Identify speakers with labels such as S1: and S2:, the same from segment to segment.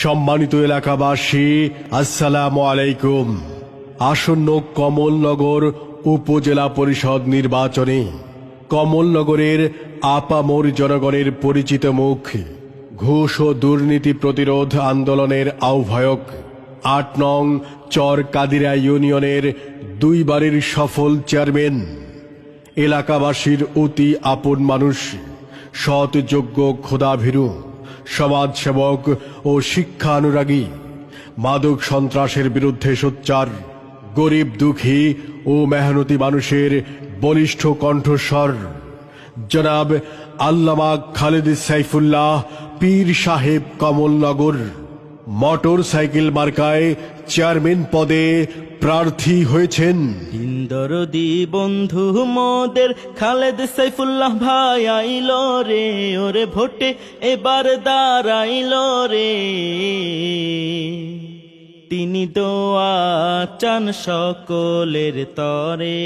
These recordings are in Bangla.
S1: সম্মানিত এলাকাবাসী, আসসালাম আলাইকুম। আসন্ন কমলনগর উপজেলা পরিষদ নির্বাচনে কমলনগরের আপামোর জনগণের পরিচিত মুখ, ঘুষ ও দুর্নীতি প্রতিরোধ আন্দোলনের আহ্বায়ক, আট নং চর কাদিরা ইউনিয়নের দুইবারের সফল চেয়ারম্যান। এলাকাবাসীর অতি আপন মানুষ, সৎ যোগ্য খোদাভীরু সমাজসেবক ও শিক্ষা অনুরাগী মাদক সন্ত্রাসের বিরুদ্ধে সোচ্চার, গরিব দুঃখী ও মেহনতি মানুষের বলিষ্ঠ কণ্ঠস্বর। জনাব আল্লামা খালেদ সাইফুল্লাহ পীর সাহেব কমলনগর। মোটর সাইকেল মার্কায় চেয়ারম্যান পদে প্রার্থী হয়েছেন।
S2: দরদি বন্ধু মোদের খালেদ সাইফুল্লাহ ভাই আইল রে, ওরে ভোটে এবার দাঁড়াইল রে। তিনি দোয়া চান সকলের তরে।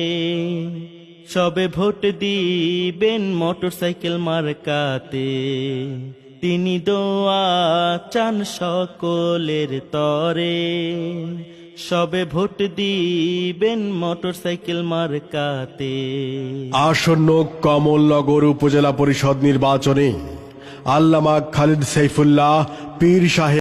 S2: সবে ভোট দিবেন মোটর সাইকেল মার্কাতে। তিনি দোয়া চান সকলের তরে। সবে ভোট দিবেন মোটর সাইকেল মার্কাতে।
S1: আসন্ন কমলনগর উপজেলা পরিষদ নির্বাচনে আল্লামা খালিদ সাইফুল্লাহ পীর সাহেব